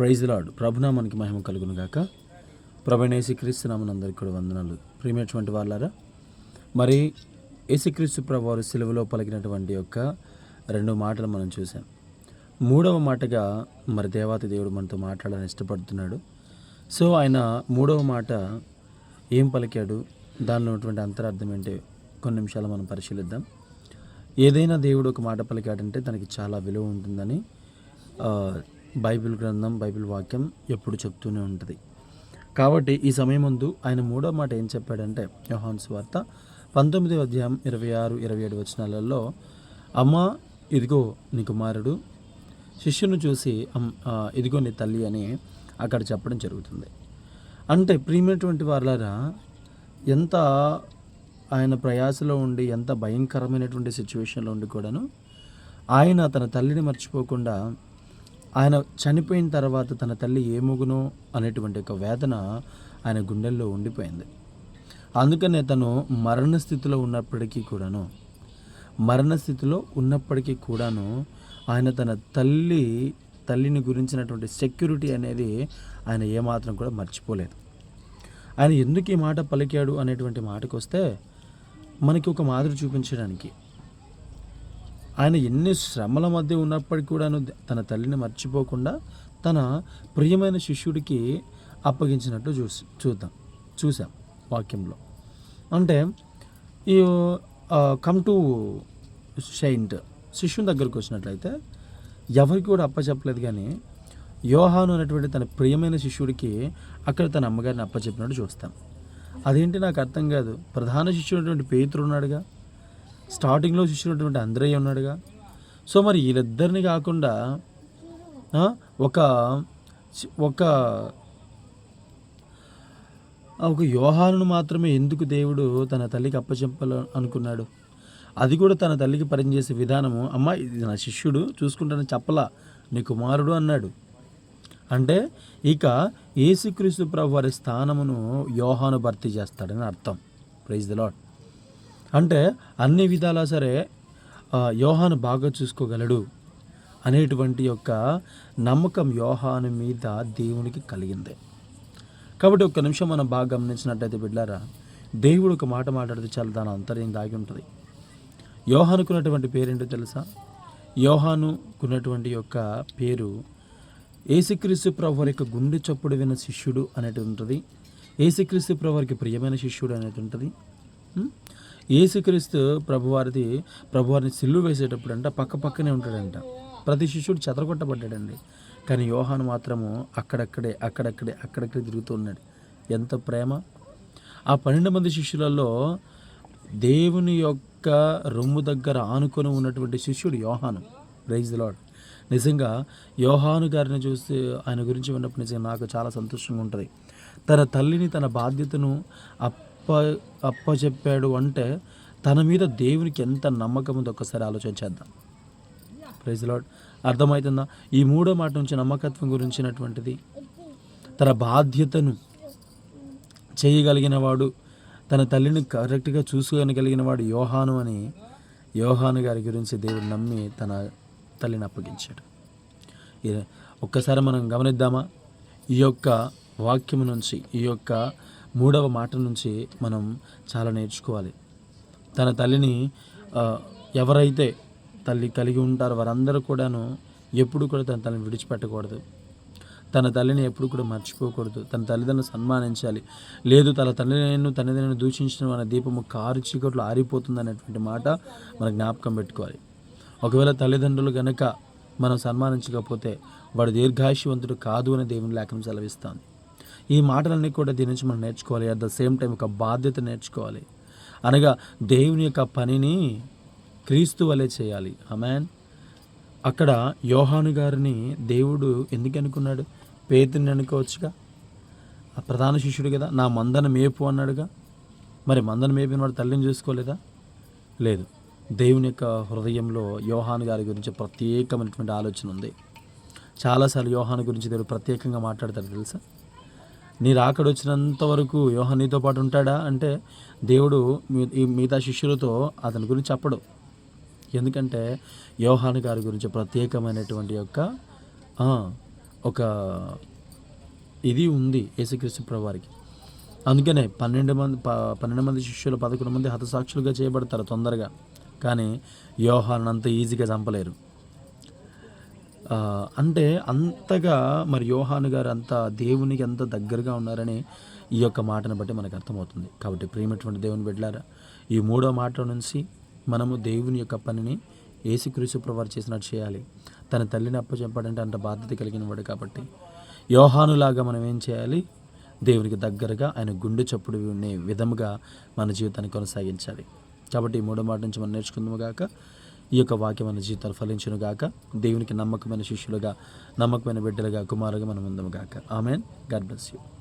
Praise lord ప్రభునామానికి మహిమ కలుగును గాక. ప్రభనేసి క్రీస్తు అందరికీ కూడా వందనాలు. ప్రియమైనటువంటి వాళ్ళారా మరి యేసుక్రీస్తు ప్రభు వారు సిలువలో పలికినటువంటి యొక్క రెండు మాటలు మనం చూసాం మూడవ మాటగా మరి దేవాతి దేవుడు మనతో మాట్లాడాలని ఇష్టపడుతున్నాడు. సో ఆయన మూడవ మాట ఏం పలికాడు? దానిలో ఉన్నటువంటి అంతరార్థం ఏంటి? కొన్ని నిమిషాలు మనం పరిశీలిద్దాం. ఏదైనా దేవుడు ఒక మాట పలికాడంటే దానికి చాలా విలువ ఉంటుందని బైబిల్ గ్రంథం బైబిల్ వాక్యం ఎప్పుడు చెప్తూనే ఉంటుంది. కాబట్టి ఈ సమయం ముందు ఆయన మూడో మాట ఏం చెప్పాడంటే యోహాన్స్ వార్త పంతొమ్మిది అధ్యాయం ఇరవై ఆరు ఇరవై ఏడు వచనాలలో అమ్మ ఇదిగో నీ కుమారుడు శిష్యును చూసి "అమ్- ఇదిగో నీ తల్లి అని అక్కడ చెప్పడం జరుగుతుంది. అంటే ప్రియమైనటువంటి వాళ్ళారా ఎంత ఆయన ప్రయాసలో ఉండి ఎంత భయంకరమైనటువంటి సిచ్యువేషన్లో ఉండి కూడాను ఆయన తన తల్లిని మర్చిపోకుండా ఆయన చనిపోయిన తర్వాత తన తల్లి ఏముగునో అనేటువంటి ఒక వేదన ఆయన గుండెల్లో ఉండిపోయింది. అందుకనే తను మరణ స్థితిలో ఉన్నప్పటికీ కూడాను మరణ స్థితిలో ఉన్నప్పటికీ కూడాను ఆయన తన తల్లి తల్లిని గురించినటువంటి సెక్యూరిటీ అనేది ఆయన ఏమాత్రం కూడా మర్చిపోలేదు. ఆయన ఎందుకు ఈ మాట పలికాడు అనేటువంటి మాటకు వస్తే మనకి ఒక మాదిరి చూపించడానికి ఆయన ఎన్ని శ్రమల మధ్య ఉన్నప్పటికీ కూడాను తన తల్లిని మర్చిపోకుండా తన ప్రియమైన శిష్యుడికి అప్పగించినట్టు చూసి చూద్దాం. చూసాం వాక్యంలో. అంటే ఈ కమ్ టు షైంట్ శిష్యుని దగ్గరికి వచ్చినట్లయితే ఎవరికి కూడా అప్పచెప్పలేదు కానీ యోహాను అనేటువంటి తన ప్రియమైన శిష్యుడికి అక్కడ తన అమ్మగారిని అప్పచెప్పినట్టు చూస్తాం. అదేంటి నాకు అర్థం కాదు. ప్రధాన శిష్యుడైనటువంటి పేతురు ఉన్నాడుగా. స్టార్టింగ్లో చూసినటువంటి అంద్రయ్య ఉన్నాడుగా. సో మరి వీళ్ళిద్దరిని కాకుండా ఒక ఒక ఒక యోహాను మాత్రమే ఎందుకు దేవుడు తన తల్లికి అప్పచెప్పాల అనుకున్నాడు? అది కూడా తన తల్లికి పనిచేసే విధానము. అమ్మ ఇది నా శిష్యుడు చూసుకుంటాను చెప్పలా. నీ కుమారుడు అన్నాడు. అంటే ఇక యేసుక్రీస్తు ప్రభు వారి స్థానమును యోహాను భర్తీ చేస్తాడని అర్థం. ప్రైజ్ ద లాడ్ అంటే అన్ని విధాలా సరే యోహాను బాగా చూసుకోగలడు అనేటువంటి యొక్క నమ్మకం యోహాను మీద దేవునికి కలిగింది. కాబట్టి ఒక్క నిమిషం మనం బాగా గమనించినట్టయితే బిడ్డారా దేవుడు ఒక మాట మాట్లాడితే చాలా దాని అంతర్యం దాగి ఉంటుంది. యోహానుకున్నటువంటి పేరేంటో తెలుసా? యోహానుకున్నటువంటి యొక్క పేరు ఏసుక్రీస్తు ప్రభు యొక్క గుండె చప్పుడు విన శిష్యుడు అనేటి ఉంటుంది ఏసుక్రీస్తు ప్రభు వారికి ప్రియమైన శిష్యుడు అనేది ఉంటుంది యేసుక్రీస్తు ఏసుక్రీస్తు ప్రభువారిది ప్రభువారిని సిల్లు వేసేటప్పుడు అంట పక్క పక్కనే ఉంటాడంట. ప్రతి శిష్యుడు చెదరగొట్టబడ్డాడండి. కానీ యోహాను మాత్రము అక్కడక్కడే అక్కడక్కడే అక్కడక్కడే తిరుగుతూ ఉన్నాడు. ఎంత ప్రేమ! ఆ పన్నెండు మంది శిష్యులలో దేవుని యొక్క రొమ్ము దగ్గర ఆనుకొని ఉన్నటువంటి శిష్యుడు యోహాను. ప్రైజ్ లాడ్ నిజంగా యోహాను గారిని చూస్తే ఆయన గురించి విన్నప్పుడు నిజంగా నాకు చాలా సంతోషంగా ఉంటుంది. తన తల్లిని తన బాధ్యతను అప్ప అప్పచెప్పాడు అంటే తన మీద దేవునికి ఎంత నమ్మకం ఉందో ఒకసారి ఆలోచించేద్దాం ప్రైజ్ లాడ్ అర్థమవుతుందా? ఈ మూడో మాట నుంచి నమ్మకత్వం గురించినటువంటిది. తన బాధ్యతను చేయగలిగిన వాడు తన తల్లిని కరెక్ట్గా చూసుకోగలిగిన వాడు యోహాను అని యోహాను గారి గురించి దేవుడు నమ్మి తన తల్లిని అప్పగించాడు. ఒక్కసారి మనం గమనిద్దామా? ఈ యొక్క వాక్యం నుంచి ఈ యొక్క మూడవ మాట నుంచి మనం చాలా నేర్చుకోవాలి. తన తల్లిని ఎవరైతే తల్లి కలిగి ఉంటారో వారందరూ కూడాను ఎప్పుడు కూడా తన తల్లిని విడిచిపెట్టకూడదు. తన తల్లిని ఎప్పుడు కూడా మర్చిపోకూడదు. తన తల్లిదండ్రులను సన్మానించాలి. లేదు తన తల్లిని తల్లిదండ్రులను దూషించిన మన దీపము కారు చీకట్లు ఆరిపోతుంది అనేటువంటి మాట మన జ్ఞాపకం పెట్టుకోవాలి. ఒకవేళ తల్లిదండ్రులు గనక మనం సన్మానించకపోతే వాడు దీర్ఘాయుషవంతుడు కాదు అని దేవుని లేఖనం సెలవిస్తాను ఈ మాటలన్నీ కూడా దీని నుంచి మనం నేర్చుకోవాలి. అట్ ద సేమ్ టైం ఒక బాధ్యత నేర్చుకోవాలి. అనగా దేవుని యొక్క పనిని క్రీస్తు వలె చేయాలి. అమెన్ అక్కడ యోహాను గారిని దేవుడు ఎందుకు అనుకున్నాడు? పేతుని అనుకోవచ్చుగా? ఆ ప్రధాన శిష్యుడు కదా? నా మందన మేపు అన్నాడుగా? మరి మందన మేపిన వాడు తల్లిని చూసుకోలేదా? లేదు. దేవుని యొక్క హృదయంలో యోహాను గారి గురించి ప్రత్యేకమైనటువంటి ఆలోచన ఉంది. చాలాసార్లు యోహాను గురించి దేవుడు ప్రత్యేకంగా మాట్లాడతాడు తెలుసా? నీ రాకడ వరకు యోహన్ నీతో పాటు ఉంటాడా? అంటే దేవుడు మీ- ఈ మిగతా శిష్యులతో అతని గురించి చెప్పడు. ఎందుకంటే యోహాన్ గారి గురించి ప్రత్యేకమైనటువంటి యొక్క ఒక ఇది ఉంది యేసుక్రీస్తు ప్రభువారికి. అందుకనే పన్నెండు మంది ప పన్నెండు మంది శిష్యులు పదకొండు మంది హతసాక్షులుగా చేయబడతారు తొందరగా. కానీ యోహాన్ అంత ఈజీగా చంపలేరు. అంటే అంతగా మరి యోహాను గారు అంత దేవునికి ఎంత దగ్గరగా ఉన్నారని ఈ యొక్క మాటను బట్టి మనకు అర్థమవుతుంది. కాబట్టి ప్రేమటువంటి దేవుని బిడ్డలారా ఈ మూడో మాట నుంచి మనము దేవుని యొక్క పనిని ఏసుక్రీసు ప్రవారు చేసినట్టు చేయాలి. తన తల్లిని అప్పచెప్పాడంటే అంత బాధ్యత కలిగిన వాడు కాబట్టి యోహానులాగా మనం ఏం చేయాలి? దేవునికి దగ్గరగా ఆయన గుండె చప్పుడు ఉండే విధముగా మన జీవితాన్ని కొనసాగించాలి. కాబట్టి ఈ మూడో మాట నుంచి మనం నేర్చుకుందాము గాక. ఈ యొక్క వాక్యం జీవితాలు ఫలించును గాక. దేవునికి నమ్మకమైన శిష్యులుగా నమ్మకమైన బిడ్డలుగా కుమారుగా మనం ఉందము గాక. ఆమెన్. God bless you.